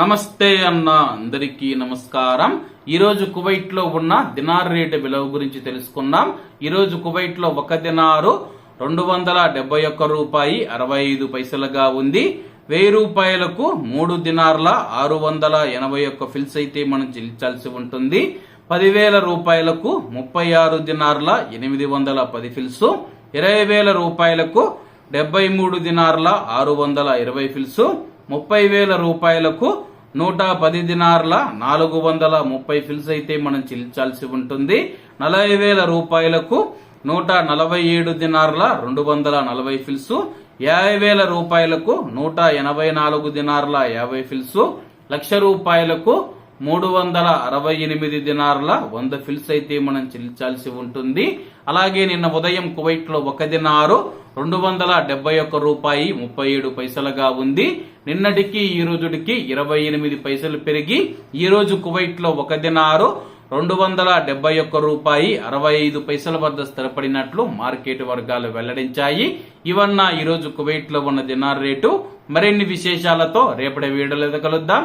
నమస్తే అన్న అందరికీ నమస్కారం. ఈరోజు కువైట్లో ఉన్న దినార్ రేటు విలువ గురించి తెలుసుకుందాం. ఈరోజు కువైట్లో ఒక దినారు రెండు వందల డెబ్బై ఒక్క రూపాయి అరవై ఐదు పైసలుగా ఉంది. వెయ్యి రూపాయలకు మూడు దినార్ల ఆరు వందల ఎనభై ఒక్క ఫిల్స్ అయితే మనం చెల్లించాల్సి ఉంటుంది. పదివేల రూపాయలకు ముప్పై ఆరు దినార్ల ఎనిమిది వందల పది ఫిల్స్. ఇరవై వేల రూపాయలకు డెబ్బై మూడు దినార్ల ఆరు వందల ఇరవై ఫిల్స్. ముప్పై వేల రూపాయలకు నూట పది దినార్ల నాలుగు వందల ముప్పై ఫిల్స్ అయితే మనం చెల్లించాల్సి ఉంటుంది. నలభై వేల రూపాయలకు నూట నలభై ఏడు దినార్ల రెండు వందల నలభై ఫిల్స్. యాభై వేల రూపాయలకు నూట ఎనభై నాలుగు దినార్ల యాభై ఫిల్స్. లక్ష రూపాయలకు మూడు వందల అరవై ఎనిమిది దినార్ల వంద ఫిల్స్ అయితే మనం చెల్లించాల్సి ఉంటుంది. అలాగే నిన్న ఉదయం కువైట్లో ఒక దినారు రెండు వందల డెబ్బై ఒక్క రూపాయి ముప్పై ఏడు పైసలుగా ఉంది. నిన్నటికి ఈ రోజుడికి ఇరవై ఎనిమిది పైసలు పెరిగి ఈ రోజు కువైట్లో ఒక దినారు రెండు వందల డెబ్బై ఒక్క రూపాయి అరవై ఐదు పైసల వద్ద స్థిరపడినట్లు మార్కెట్ వర్గాలు వెల్లడించాయి. ఇవన్న ఈ రోజు కువైట్లో ఉన్న దినార్ రేటు. మరిన్ని విశేషాలతో రేపటి వీడియోలో కలుద్దాం.